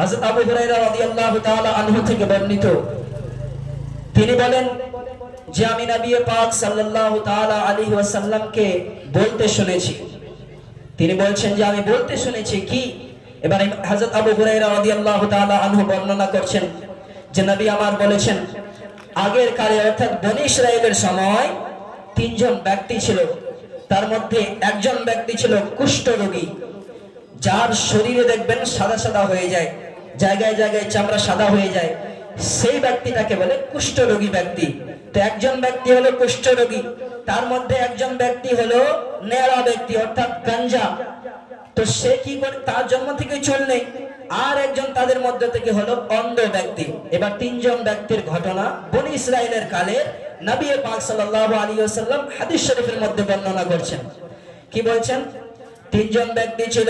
হযরত আবু হুরায়রা রাদিয়াল্লাহু তাআলা আনহু থেকে বর্ণিত। তিনি বলেন, যে আমি নবী পাক সাল্লাল্লাহু তাআলা আলাইহি ওয়াসাল্লামকে বলতে শুনেছি। তিনি বলছেন, যে আমি বলতে শুনেছি কি? এবার হযরত আবু হুরায়রা রাদিয়াল্লাহু তাআলা আনহু বর্ণনা করছেন যে নবী আমার বলেছেন, আগের কালে অর্থাৎ বনি ইসরায়েলের সময় তিনজন ব্যক্তি ছিল। তার মধ্যে একজন ব্যক্তি ছিল কুষ্ঠ রোগী। যার শরীরে দেখবেন সাদা সাদা হয়ে যায়। জায়গায় জায়গায় চামড়া সাদা হয়ে যায়। সেই ব্যক্তিটাকে বলে কুষ্ঠরোগী ব্যক্তি। তো একজন ব্যক্তি হলো কুষ্ঠরোগী তার মধ্যে একজন ব্যক্তি হলো নেড়া ব্যক্তি, অর্থাৎ গাঞ্জা। তো সে কি করে? তার জন্ম থেকে চুল নেই। আর একজন তাদের মধ্যে থেকে হলো অন্ধ ব্যক্তি। এবার তিনজন ব্যক্তির ঘটনা বনি ইসরায়েলের কালে নবী পাক সাল্লাল্লাহু আলাইহি ওয়াসাল্লাম হাদিস শরীফের মধ্যে বর্ণনা করছেন। কি বলছেন? তিনজন ব্যক্তি ছিল।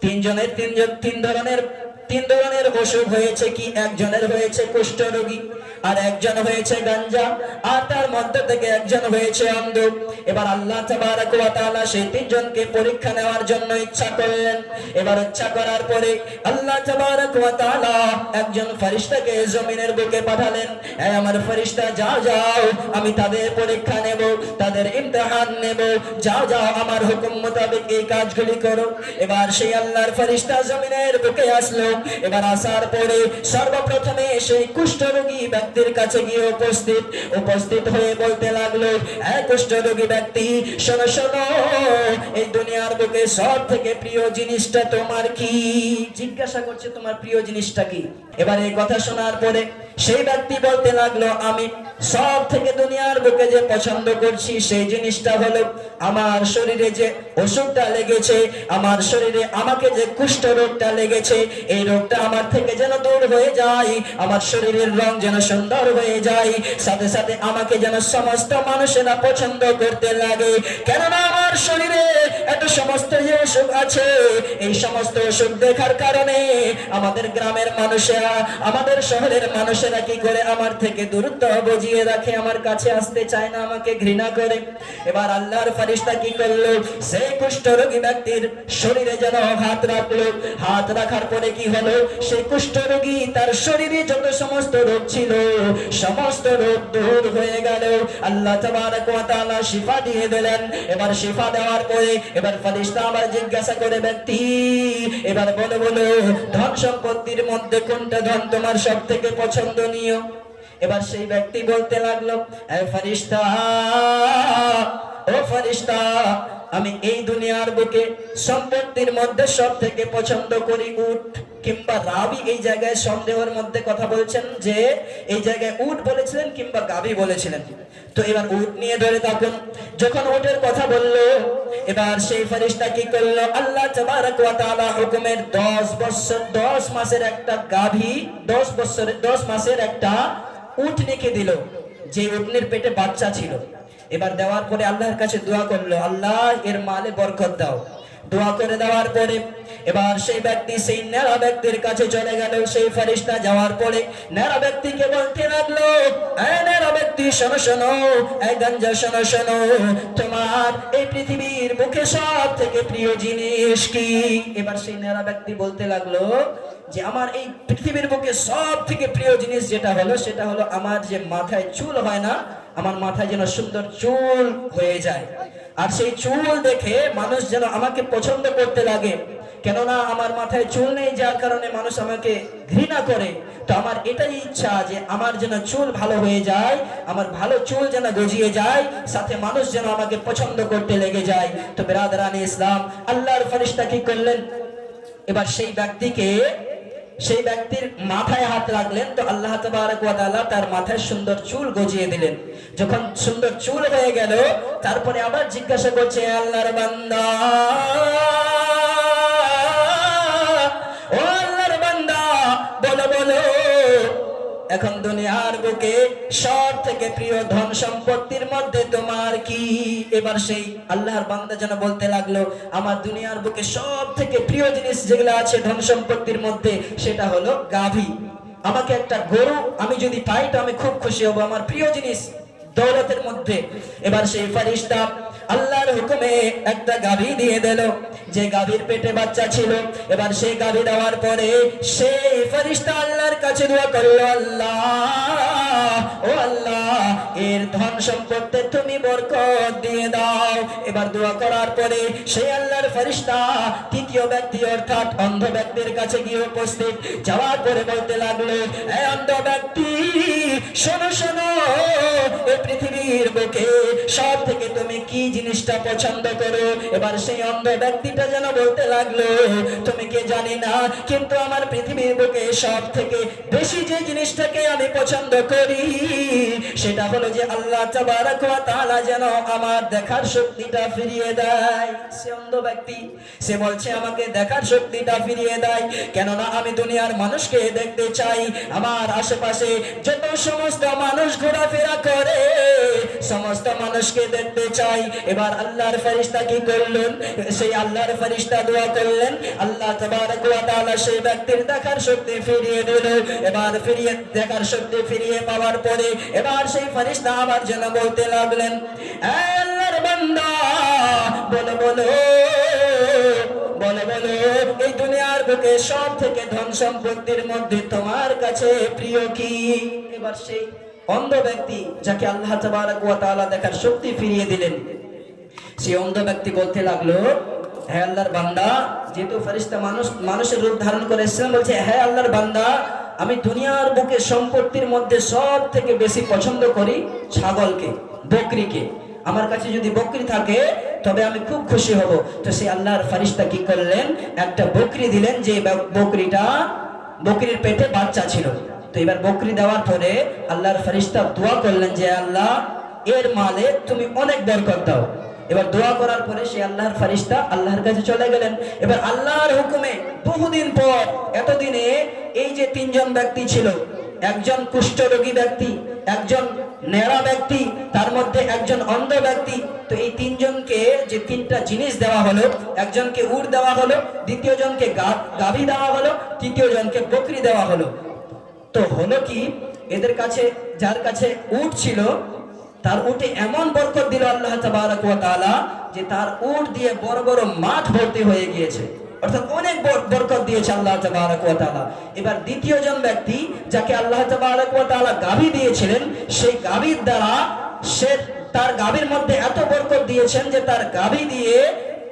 তিনজনের তিনজন তিন ধরনের তিন ধরনের অসুখ হয়েছে কি? একজনের হয়েছে কুষ্ঠ রোগী আর একজন হয়েছে গাঞ্জা, আর তার মধ্যে থেকে একজন হয়েছে অন্ধ। এবার আল্লাহ তাআলা সেই তিনজনকে পরীক্ষা নেওয়ার জন্য ইচ্ছা করলেন। এবার ইচ্ছা করার পরে আল্লাহ তাআলা একজন ফেরেশতাকে জমিনের বুকে পাঠালেন আমার ফেরেশতা, যাও যাও, আমি তাদের পরীক্ষা নেব, তাদের ইমতিহান নেব, যাও যাও, আমার হুকুম মোতাবেক এই কাজগুলি করো। এবার সেই আল্লাহর ফেরেশতা জমিনের বুকে আসলো এবার আসার পরে সর্বপ্রথমে সেই কুষ্ঠরোগী ব্যক্তির কাছে গিয়ে উপস্থিত উপস্থিত হয়ে বলতে লাগল হ্যাঁ কুষ্ঠরোগী ব্যক্তি শোনো শোনো এই দুনিয়ার বুকে সব থেকে প্রিয় জিনিসটা তোমার কি? জিজ্ঞাসা করছে তোমার প্রিয় জিনিসটা কি? এবার এই কথা শোনার পরে সেই ব্যক্তি বলতে লাগল, আমি সব থেকে দুনিয়ার বুকে যে পছন্দ করছি, সেই জিনিসটা হলো আমার শরীরে যে অসুখটা লেগেছে, আমার শরীরে আমাকে যে কুষ্ঠ রোগটা লেগেছে, এই রোগটা আমার থেকে যেন দূর হয়ে যায়, আমার শরীরের রং যেন সুন্দর হয়ে যায়, সাথে সাথে আমাকে যেন সমস্ত মানুষেরা পছন্দ করতে লাগে। কেননা আমার শরীরে এত সমস্ত যে অসুখ আছে, এই সমস্ত অসুখ দেখার কারণে আমাদের গ্রামের মানুষেরা, আমাদের শহরের মানুষেরা কি করে আমার থেকে দূরত্ব বজিয়ে রাখে, আমার কাছে আসতে চায় না, আমাকে ঘৃণা করে? এবার আল্লাহর ফারিস্তা কি করল? সেই কুষ্ঠরোগী ব্যক্তির শরীরে যেন হাত রাখল। হাত রাখার পরে কি হলো? সেই কুষ্ঠরোগী তার শরীরে যত সমস্ত রোগ ছিল, সমস্ত রোগ দূর হয়ে গেল। আল্লাহ তাবারক ওয়া শিফা দিয়ে দিলেন। এবার শিফা দেওয়ার পরে এবার ফারিস্তা আবার জিজ্ঞাসা করে, ব্যক্তি, এবার বলো বলো, ধন সম্পত্তির মধ্যে কোনটা ধন তোমার সব থেকে পছন্দনীয় এবার সেই ব্যক্তি বলতে লাগল ফারিস্তা ও ফারিস্তা, আমি এই দুনিয়ার বুকে সম্পত্তির মধ্যে সব থেকে পছন্দ করি উট। কিংবা রাবি এই জায়গায় সন্দেহের মধ্যে কথা বলছেন যে, এই জায়গায় উট বলেছিলেন কিংবা গাবি বলেছিলেন। তো এবার উট নিয়ে ধরে থাকুন। যখন উটের কথা বলল, এবার সেই ফেরেশতা কি করল? আল্লাহ হুকুমের 10 বছর 10 মাসের একটা গাভী 10 বছর 10 মাসের একটা উট রেখে দিল। যে উটনির পেটে বাচ্চা ছিল। এবার দেওয়ার পরে আল্লাহর কাছে দোয়া করল, আল্লাহ, এর মালে বরকত দাও। দোয়া করে দেওয়ার পরে এবার সেই ব্যক্তি, সেই নেড়া ব্যক্তির কাছে চলে গেল। সেই ফেরেশতা যাওয়ার পরে নেড়া ব্যক্তিকে বলতে লাগল ব্যক্তি, শোনো শোনো গঞ্জা, শোনো শোনো, তোমার এই পৃথিবীর মুখে সব থেকে প্রিয় জিনিস কি? এবার সেই ব্যক্তি বলতে লাগল যে, আমার এই পৃথিবীর বুকে সব থেকে প্রিয় জিনিস যেটা হলো, সেটা হলো আমার যে মাথায় চুল হয় না আমার মাথায় যেন সুন্দর চুল হয়ে যায়। আর সেই চুল দেখে মানুষ যেন আমাকে পছন্দ করতে লাগে। কেননা আমার মাথায় চুল নেই, যার কারণে মানুষ আমাকে ঘৃণা করে। তো আমার এটাই ইচ্ছা যে আমার যেন চুল ভালো হয়ে যায়, আমার ভালো চুল যেন গজিয়ে যায়, সাথে মানুষ যেন আমাকে পছন্দ করতে লেগে যায়। তো বেরাদারানি ইসলাম, আল্লাহর ফরিস্তা কি করলেন? এবার সেই ব্যক্তিকে সেই ব্যক্তির মাথায় হাত রাখলেন, তো আল্লাহ তাবারক তার মাথায় সুন্দর চুল গজিয়ে দিলেন। যখন সুন্দর চুল হয়ে গেল, তারপরে আবার জিজ্ঞাসা করছে আল্লাহর বান্দা! এখন দুনিয়ার বুকে সব থেকে প্রিয় ধন সম্পত্তির মধ্যে তোমার কি? এবার সেই আল্লাহর বান্দা যেন বলতে লাগল, আমার দুনিয়ার বুকে সব থেকে প্রিয় জিনিস যেগুলো আছে ধন সম্পত্তির মধ্যে, সেটা হলো গাভী। আমাকে একটা গরু আমি যদি পাই তো আমি খুব খুশি হব। আমার প্রিয় জিনিস দৌলতের মধ্যে। এবার সেই ফারিস্তা আল্লাহর হুকুমে একটা গাভী দিয়ে দিল। যে গাভীর পেটে বাচ্চা ছিল, এবার সেই গাভী দেওয়ার পরে সেই ফরিস্তা আল্লাহর কাছে দোয়া করল, আল্লাহ, ও আল্লাহ, এর ধন সম্পত্তি তুমি বরকত দিয়ে দাও। এবার দোয়া করার পরে সেই আল্লাহর ফরিস্তা তৃতীয় ব্যক্তি অর্থাৎ অন্ধ ব্যক্তির কাছে গিয়ে উপস্থিত। যাওয়ার পরে বলতে লাগল অন্ধ ব্যক্তি, শোনো শোনো এই পৃথিবীর বুকে সব থেকে তুমি কি জিনিসটা পছন্দ করো। এবার সেই অন্ধ ব্যক্তিটা যেন বলতে লাগল, তুমি কে জানি না, কিন্তু আমার পৃথিবীর বুকে সব থেকে বেশি যে জিনিসটাকে আমি পছন্দ করি, সেটা হলো যে আল্লাহ তাআলা যেন আমার দেখার শক্তিটা ফিরিয়ে দেয়। সে অন্ধ ব্যক্তি, সে বলছে, আমাকে দেখার শক্তিটা ফিরিয়ে দেয়। কেননা আমি দুনিয়ার মানুষকে দেখতে চাই। আমার আশেপাশে যত সমস্ত মানুষ ঘোরাফেরা করে, সমস্ত মানুষকে দেখতে চাই। এবার আল্লাহর ফেরেশতা কি করলেন? সেই আল্লাহর ফেরেশতা দোয়া করলেন। আল্লাহ সেই ব্যক্তির দেখার শক্তি ফিরিয়ে দিল। এবার ফিরিয়ে, দেখার শক্তি ফিরিয়ে পাওয়ার পরে এবার সেই ফেরেশতা আবার যেন বলতে লাগলেন "এই আল্লাহর বান্দা, বলো বলো বলো বলো, এই দুনিয়ার বুকে সব থেকে ধন সম্পত্তির মধ্যে তোমার কাছে প্রিয় কি? এবার সেই অন্ধ ব্যক্তি যাকে আল্লাহ তাবারক দেখার শক্তি ফিরিয়ে দিলেন সেই অন্ধ ব্যক্তি বলতে লাগল হ্যাঁ আল্লাহর বান্দা, যেহেতু ফেরেশতা মানুষ, মানুষের রূপ ধারণ করে এসেছিলেন, বলছে হ্যাঁ আল্লাহর বান্দা, আমি দুনিয়ার বুকে সম্পত্তির মধ্যে সব থেকে বেশি পছন্দ করি ছাগলকে, বকরিকে। আমার কাছে যদি বকরি থাকে, তবে আমি খুব খুশি হব। তো সেই আল্লাহর ফারিস্তা কি করলেন? একটা বকরি দিলেন, যে বকরিটা, বকরির পেটে বাচ্চা ছিল। তো এবার বকরি দেওয়ার পরে আল্লাহর ফারিস্তা দোয়া করলেন যে, আল্লাহ, এর মালে তুমি অনেক বরকত দাও। এবার দোয়া করার পরে সে আল্লাহর ফারিস্তা আল্লাহর কাছে চলে গেলেন। এবার আল্লাহর হুকুমে বহুদিন পর, এতদিনে এই যে তিনজন ব্যক্তি ছিল, একজন কুষ্ঠরোগী ব্যক্তি, একজন নেড়া ব্যক্তি, তার মধ্যে একজন অন্ধ ব্যক্তি, তো এই তিনজনকে যে তিনটা জিনিস দেওয়া হলো, একজনকে উট দেওয়া হলো দ্বিতীয় জনকে গাভী দেওয়া হলো তৃতীয় জনকে বকরি দেওয়া হলো। তো হলো কি, এদের কাছে, যার কাছে উট ছিল তার উঠে এমন বরকত দিল আল্লাহ তালা যে তার উঠ দিয়ে বড় বড় মাঠ ভর্তি হয়ে গিয়েছে। অর্থাৎ অনেক দিয়েছে আল্লাহ এবার দ্বিতীয় জন ব্যক্তি যাকে আল্লাহ গাভী দিয়েছিলেন, সেই গাভীর দ্বারা সে তার গাভীর মধ্যে এত বরকত দিয়েছেন যে তার গাভী দিয়ে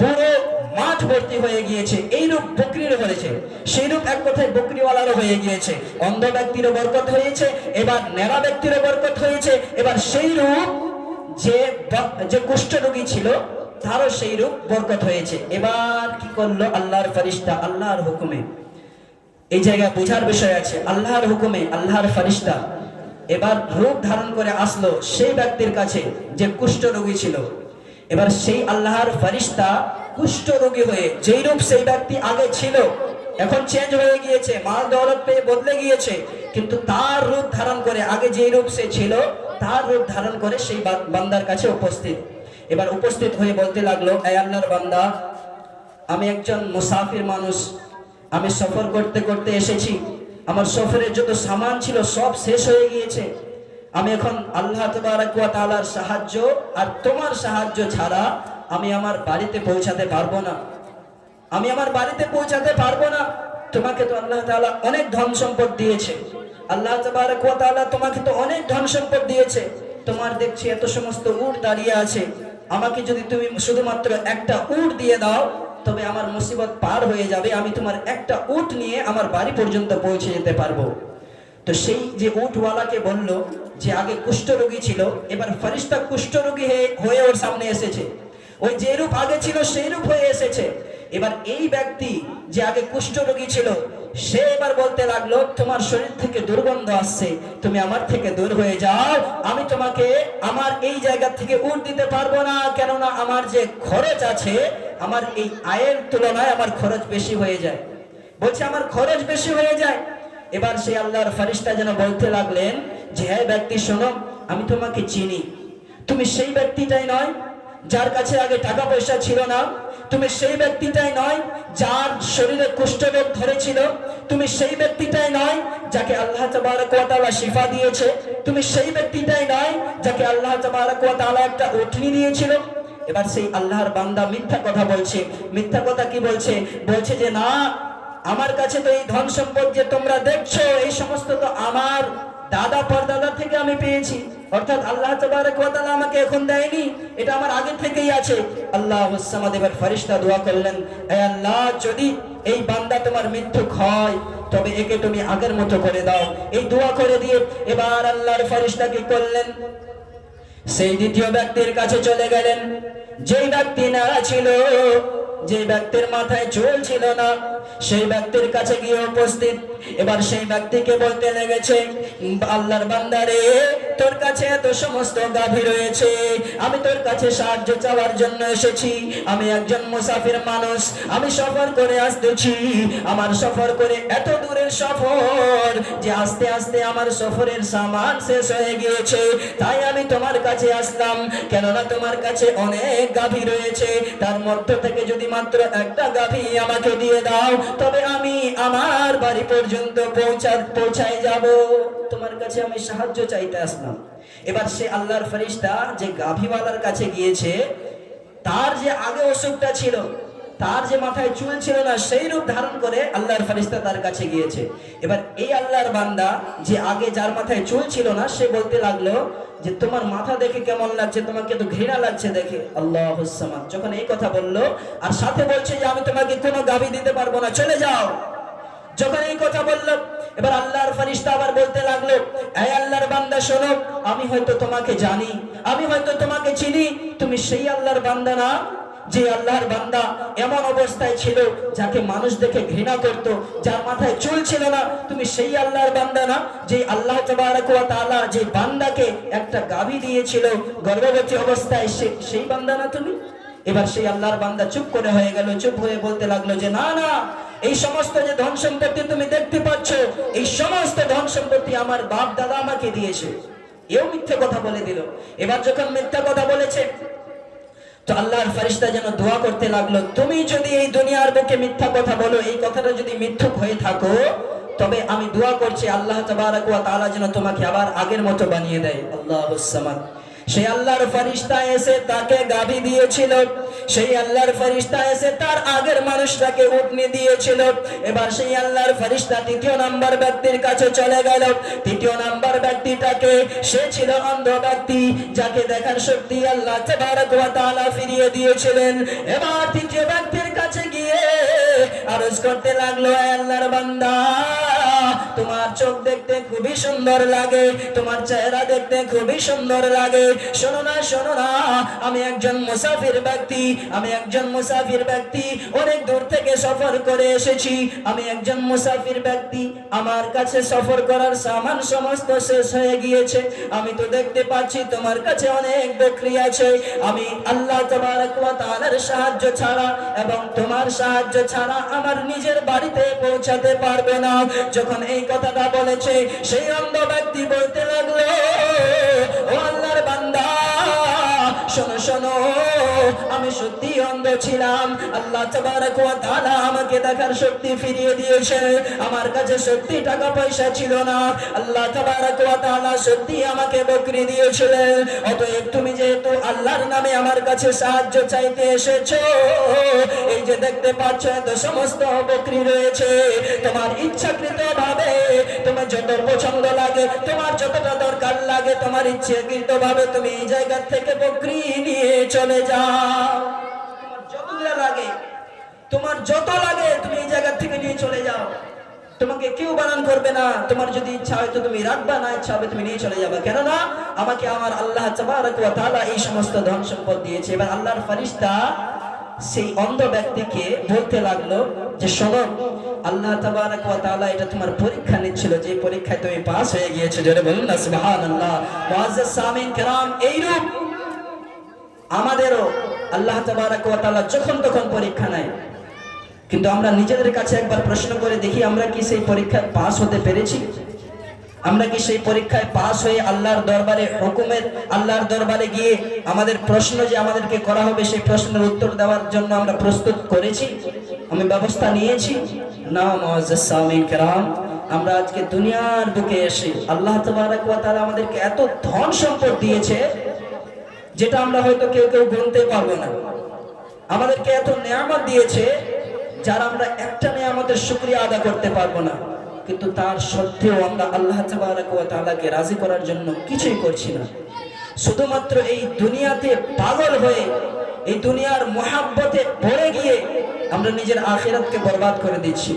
পুরো মাঠ ভর্তি হয়ে গিয়েছে। এইরূপ বকরিরও হয়েছে। সেইরূপ এক কথায় বকরিওয়ালারও হয়ে গিয়েছে। অন্ধ ব্যক্তিরও বরকত হয়েছে, এবার নেড়া ব্যক্তিরও বরকত হয়েছে। এবার সেই রূপ যে যে কুষ্ঠরোগী ছিল, তারও সেই রূপ বরকত হয়েছে। এবার কি করল আল্লাহর ফরিস্তা আল্লাহর হুকুমে। এই জায়গায় বোঝার বিষয় আছে। আল্লাহর হুকুমে আল্লাহর ফারিস্তা এবার রূপ ধারণ করে আসলো সেই ব্যক্তির কাছে যে কুষ্ঠ রোগী ছিল। এবার সেই আল্লাহর ফারিস্তা কুষ্ঠ রোগী হয়ে, যেই রূপ সেই ব্যক্তি আগে ছিল, এখন চেঞ্জ হয়ে গিয়েছে, মাল দৌলত পেয়ে বদলে গিয়েছে, কিন্তু তার রূপ ধারণ করে আগে যেই রূপ সে ছিল, তার রূপ ধারণ করে সেই বান্দার কাছে উপস্থিত। এবার উপস্থিত হয়ে বলতে লাগল, এই আল্লাহর বান্দা, আমি একজন মুসাফির মানুষ। আমি সফর করতে করতে এসেছি। আমার সফরের যত সামান ছিল সব শেষ হয়ে গিয়েছে। আমি এখন আল্লাহ তাআলার সাহায্য আর তোমার সাহায্য ছাড়া আমি আমার বাড়িতে পৌঁছাতে পারব না। আমি আমার বাড়িতে পৌঁছাতে পারব না। তোমাকে তো আল্লাহ তাআলা অনেক ধন সম্পদ দিয়েছে। আল্লাহ তাআলা তোমাকে তো অনেক ধন সম্পদ দিয়েছে। তোমার দেখছি এত সমস্ত উট দাঁড়িয়ে আছে। আমাকে যদি তুমি শুধুমাত্র একটা উট দিয়ে দাও, তবে আমার মুসিবত পার হয়ে যাবে। আমি তোমার একটা উট নিয়ে আমার বাড়ি পর্যন্ত পৌঁছে যেতে পারব। তো সেই যে উটওয়ালাকে বলল যে আগে কুষ্ঠরোগী ছিল, এবার ফরিস্তা কুষ্ঠরোগী হয়ে ওর সামনে এসেছে। ওই যে রূপ আগে ছিল সেই রূপ হয়ে এসেছে। এবার এই ব্যক্তি যে আগে কুষ্ঠরোগী ছিল, সে এবার বলতে লাগল, তোমার শরীর থেকে দুর্গন্ধ আসছে, তুমি আমার থেকে দূর হয়ে যাও। আমি তোমাকে আমার এই জায়গা থেকে উঠ দিতে পারব না, কেননা আমার যে খরচ আছে, আমার এই আয়ের তুলনায় আমার খরচ বেশি হয়ে যায়। বলছে, আমার খরচ বেশি হয়ে যায়? এবার সেই আল্লাহর ফারিস্তা যেন বলতে লাগলেন যে হ্যাঁ ব্যক্তি, শোনো, আমি তোমাকে চিনি। তুমি সেই ব্যক্তিটাই নয় যার কাছে আগে টাকা পয়সা ছিল না। তুমি সেই ব্যক্তিটাই নয় যার শরীরে কুষ্ঠরোগ ধরেছিল। তুমি সেই ব্যক্তিটাই নয় যাকে আল্লাহ তাবারক ওয়া তাআলা শিফা দিয়েছে। তুমি সেই ব্যক্তিটাই নয় যাকে আল্লাহ তাবারক ওয়া তাআলা একটা উঠনি দিয়েছিল। এবার সেই আল্লাহর বান্দা মিথ্যা কথা বলছে। মিথ্যা কথা কি বলছে? বলছে যে, না আমার কাছে তো এই ধন সম্পদ যে তোমরা দেখছ, এই সমস্ত তো আমার দাদা পরদাদা থেকে আমি পেয়েছি। অর্থাৎ আল্লাহ আমাকে এখন দেয়নি, এটা আমার আগে থেকেই আছে। আল্লাহ এবার ফেরেশতা দোয়া করলেন আল্লাহ, যদি এই বান্দা তোমার মৃত্যু হয় তবে একে তুমি আগের মতো করে দাও। এই দোয়া করে দিয়ে এবার আল্লাহর ফেরেশতা কি করলেন? সেই দ্বিতীয় ব্যক্তির কাছে চলে গেলেন। যেই ব্যক্তি না ছিল যে ব্যক্তির মাথায় চুল ছিল না সেই ব্যক্তির কাছে গিয়ে উপস্থিত। এবার সেই ব্যক্তিকে বলতে লেগেছে, আল্লাহর বান্দারে, তোর কাছে এত সমস্ত গাভী রয়েছে। আমি তোর কাছে সাহায্য চাওয়ার জন্য এসেছি। আমি একজন মুসাফির মানুষ। আমি সফর করে আসতেছি। আমার সফর করে এত দূরের সফর যে আস্তে আস্তে আমার সফরের সামান শেষ হয়ে গিয়েছে। তাই আমি তোমার কাছে আসলাম। কেননা তোমার কাছে অনেক গাভী রয়েছে। তার মধ্য থেকে যদি মাত্র একটা গাভী আমাকে দিয়ে দাও তবে আমি আমার বাড়ি পর্যন্ত পৌঁছা পৌঁছাই যাব। তোমার কাছে আমি সাহায্য চাইতে আসলাম। এবার সে আল্লাহর ফরিস্তা যে গাভীওয়ালার কাছে গিয়েছে, তার যে আগে অসুখটা ছিল তার যে মাথায় চুল ছিল না, সেই রূপ ধারণ করে আল্লাহর ফেরেশতা তার কাছে গিয়েছে। এবার এই আল্লাহর বান্দা যে আগে যার মাথায় চুল ছিল না, সে বলতে লাগল যে, তোমার মাথা দেখে কেমন লাগছে? তোমাকে তো ঘৃণা লাগছে দেখে। আল্লাহ হুসামান যখন এই কথা বলল, আর সাথে বলছে যে, আমি তোমাকে কোনো গাবি দিতে পারব না, চলে যাও। যখন এই কথা বলল, এবার আল্লাহর ফরিস্তা আবার বলতে লাগল, এই আল্লাহর বান্দা, শোনো, আমি হয়তো তোমাকে জানি, আমি হয়তো তোমাকে চিনি, তুমি সেই আল্লাহর বান্দা না যে আল্লাহর বান্দা এমন অবস্থায় ছিল যাকে মানুষ দেখে ঘৃণা করত, যার মাথায় চুল ছিল না। তুমি সেই আল্লাহর বান্দা না যে আল্লাহ তাআলা যে বান্দাকে একটা গাভী দিয়েছিল। গর্ভবতী অবস্থায় সে- সেই বান্দা না তুমি? এবার সেই আল্লাহর বান্দা চুপ করে হয়ে গেল, চুপ হয়ে বলতে লাগল যে, না না, এই সমস্ত যে ধন সম্পত্তি তুমি দেখতে পাচ্ছ, এই সমস্ত ধন সম্পত্তি আমার বাপ দাদা আমাকে দিয়েছে। এও মিথ্যে কথা বলে দিল। এবার যখন মিথ্যা কথা বলেছে তো আল্লাহর ফারিস্তা যেন দোয়া করতে লাগল, তুমি যদি এই দুনিয়ার বুকে মিথ্যা কথা বলো, এই কথাটা যদি মিথ্যুক হয়ে থাকো, তবে আমি দোয়া করছি আল্লাহ তালা যেন তোমাকে আবার আগের মতো বানিয়ে দেয়। আল্লাহ সেই আল্লাহর ফরিস্তা এসে তাকে গাভী দিয়েছিল। সেই আল্লাহর ফরিস্তা এসে তার আগের মানুষটাকে উটনি দিয়েছিল। এবার সেই আল্লাহর ফরিস্তা তৃতীয় নাম্বার ব্যক্তির কাছে চলে গেল। তৃতীয় নাম্বার ব্যক্তিটাকে, সে ছিল অন্ধ ব্যক্তি যাকে দেখার শক্তি আল্লাহ তাআলা ফিরিয়ে দিয়েছিলেন। এবার তৃতীয় ব্যক্তির কাছে গিয়ে আরজ করতে লাগল আল্লাহর বান্দা তোমার চোখ দেখতে খুবই সুন্দর লাগে, তোমার চেহারা দেখতে খুবই সুন্দর লাগে। শোনো না শোনো না, আমি একজন মুসাফির ব্যক্তি, আমি একজন মুসাফির ব্যক্তি, অনেক দূর থেকে সফর করে এসেছি। আমি একজন মুসাফির ব্যক্তি, আমার কাছে সফর করার সামান সমস্ত শেষ হয়ে গিয়েছে। আমি তো দেখতে পাচ্ছি তোমার কাছে অনেক বকরি আছে। আমি আল্লাহ ওয়া সাহায্য ছাড়া এবং তোমার সাহায্য ছাড়া আমার নিজের বাড়িতে পৌঁছাতে পারবে না। যখন এই কথাটা বলেছে সেই অন্ধ ব্যক্তি বলতে লাগল আমি সত্যি অন্ধ ছিলাম। আল্লাহ আমাকে দেখার শক্তি ফিরিয়ে দিয়েছে। আমার কাছে সত্যি টাকা পয়সা ছিল না। আল্লাহ সত্যি আমাকে বকরি দিয়েছিলেন। অতএব তুমি যেহেতু আল্লাহর নামে আমার কাছে সাহায্য চাইতে এসেছ, এই যে দেখতে পাচ্ছ এত সমস্ত বকরি রয়েছে। তোমার ইচ্ছাকৃত ভাবে তোমার যত পছন্দ লাগে, তোমার যতটা লাগে তোমার ইচ্ছাকৃত ভাবে তুমি এই জায়গা থেকে বকরি নিয়ে চলে যাও। লাগে, তোমার যত লাগে তুমি এই জায়গা থেকে নিয়ে চলে যাও। তোমাকে কেউ বানান করবে না। তোমার যদি ইচ্ছা হয় তো তুমি রাখবা, না ইচ্ছা হবে তুমি নিয়ে চলে যাবে। কেননা আমাকে আমার আল্লাহ এই সমস্ত ধন সম্পদ দিয়েছে। এবার আল্লাহর ফেরেশতা সেই অন্ধ ব্যক্তিকে বলতে লাগল যে শোনো আল্লাহ তাবারক ওয়া তাআলা এটা তোমার পরীক্ষা নিচ্ছিল যে পরীক্ষায় তুমি পাস হয়ে গিয়েছো জোরে বলুন না সুবহানাল্লাহ মুআজ্জাজ সামিন کرام এইরূপ আমাদেরও আল্লাহ তাবারক ওয়া তাআলা যখন তখন পরীক্ষা নেয় কিন্তু আমরা নিজেদের কাছে একবার প্রশ্ন করে দেখি আমরা কি সেই পরীক্ষায় পাস হতে পেরেছি আমরা কি সেই পরীক্ষায় পাস হয়ে আল্লাহর দরবারে হুকুমের, আল্লাহর দরবারে গিয়ে আমাদের প্রশ্ন যে আমাদেরকে করা হবে সেই প্রশ্নের উত্তর দেওয়ার জন্য আমরা প্রস্তুত করেছি? আমি ব্যবস্থা নিয়েছি। না আমরা আজকে দুনিয়ার বুকে এসে আল্লাহ তারা আমাদেরকে এত ধন সম্পদ দিয়েছে যেটা আমরা হয়তো কেউ কেউ গুনতে পারব না। আমাদেরকে এত নেয়ামত দিয়েছে যারা আমরা একটা নিয়ামতের সুক্রিয়া আদা করতে পারব না। কিন্তু তার সত্ত্বেও আমরা আল্লাহ তালাকে রাজি করার জন্য কিছুই করছি না। শুধুমাত্র এই দুনিয়াতে পাগল হয়ে, এই দুনিয়ার মহাব্বতে পড়ে গিয়ে আমরা নিজের আখেরাতকে বরবাদ করে দিচ্ছি।